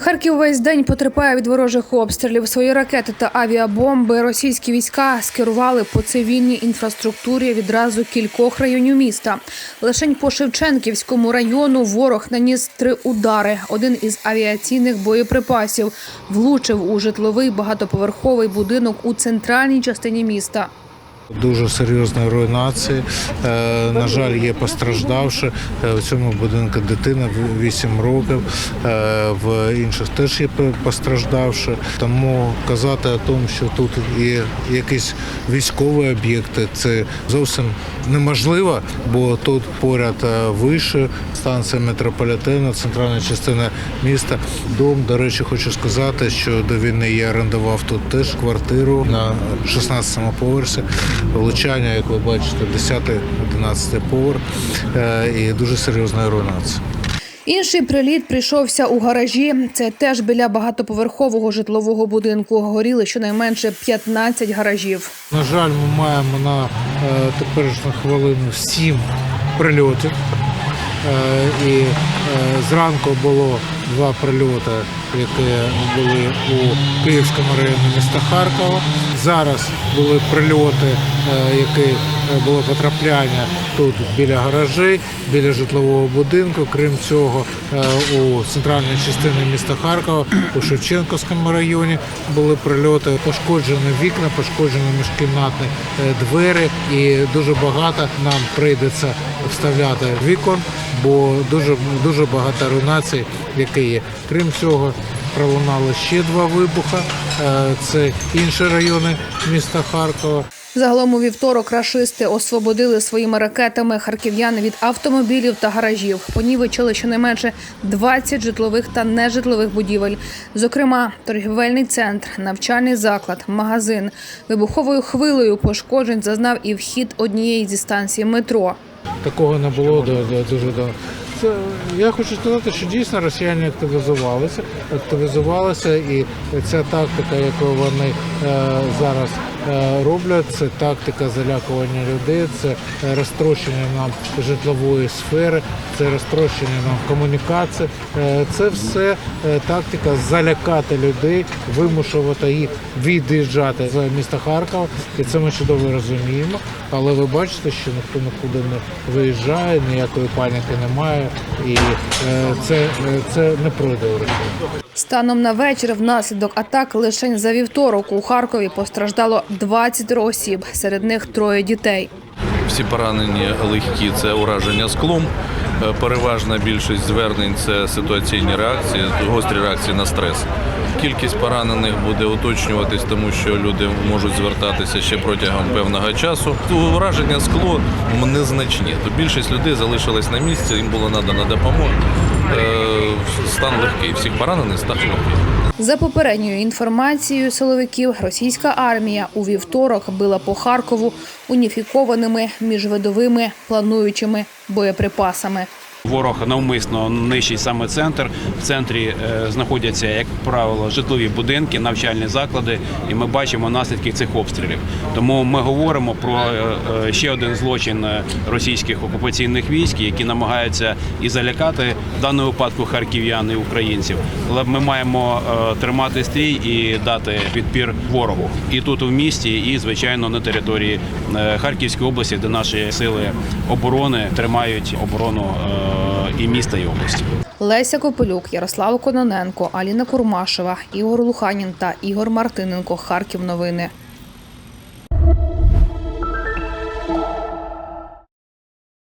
Харків весь день потерпає від ворожих обстрілів. Свої ракети та авіабомби російські війська скерували по цивільній інфраструктурі відразу кількох районів міста. Лишень по Шевченківському району ворог наніс три удари. Один із авіаційних боєприпасів влучив у житловий багатоповерховий будинок у центральній частині міста. Дуже серйозної руйнації. Е, На жаль, є постраждавши. Е, У цьому будинку дитина 8 років, е, в інших теж є постраждавши. Тому казати о тому, що тут є якісь військові об'єкти, це зовсім неможливо, бо тут поряд вище станція метрополітену, центральна частина міста. Дом, до речі, хочу сказати, що до війни я орендував тут теж квартиру на 16-му поверсі. Влучання, як ви бачите, 10-11 поверх е, і дуже серйозна руйнація. Інший приліт прийшовся у гаражі. Це теж біля багатоповерхового житлового будинку. Горіли щонайменше 15 гаражів. На жаль, ми маємо на е, теперішню хвилину сім прильотів. Е, і зранку було два прильоти, які були у Київському районі міста Харкова. Зараз були прильоти, е, які е, було потрапляння тут біля гаражей, біля житлового будинку. Крім цього, е, у центральній частині міста Харкова, у Шевченківському районі були прильоти, пошкоджені вікна, пошкоджені міжкімнатні двері, і дуже багато нам прийдеться вставляти вікон, бо дуже дуже багато руйнацій, які є. Крім цього, пролунали ще два вибуха. Е, Це інші райони міста Харкова. Загалом у вівторок рашисти освободили своїми ракетами харків'ян від автомобілів та гаражів. Понівечили щонайменше 20 житлових та нежитлових будівель. Зокрема, торгівельний центр, навчальний заклад, магазин. Вибуховою хвилею пошкоджень зазнав і вхід однієї зі станцій метро. Такого не було до, до дуже давно. Я хочу сказати, що дійсно росіяни активізувалися, активізувалися, і ця тактика, яку вони е, зараз роблять, це тактика залякування людей, це е, розтрощення нам житлової сфери, це розтрощення нам комунікації. Е, це все е, тактика залякати людей, вимушувати їх від'їжджати з міста Харкова, і це ми чудово розуміємо. Але ви бачите, що ніхто нікуди не виїжджає, ніякої паніки немає, і е, це, е, це не пройде у Росії. Станом на вечір внаслідок атак лише за вівторок у Харкові постраждало 20 осіб, серед них троє дітей. Всі поранені легкі це ураження склом. Е, Переважна більшість звернень це ситуаційні реакції, гострі реакції на стрес. Кількість поранених буде уточнюватись, тому що люди можуть звертатися ще протягом певного часу. Ураження скло незначні. То більшість людей залишилась на місці, їм було надана допомога. Е, Стан легкий. Всіх поранених стан легкий. За попередньою інформацією силовиків, російська армія у вівторок била по Харкову уніфікованими міжвидовими плануючими боєприпасами. Ворог навмисно нищить саме центр. В центрі е, знаходяться, як правило, житлові будинки, навчальні заклади, і ми бачимо наслідки цих обстрілів. Тому ми говоримо про е, е, ще один злочин російських окупаційних військ, які намагаються і залякати в даному випадку харків'ян і українців. Але ми маємо тримати стрій і дати відпір ворогу і тут в місті, і звичайно на території Харківської області, де наші сили оборони тримають оборону і міста і області. Леся Копилюк, Ярослава Кононенко, Аліна Курмашева, Ігор Луханін та Ігор Мартиненко. Харків новини.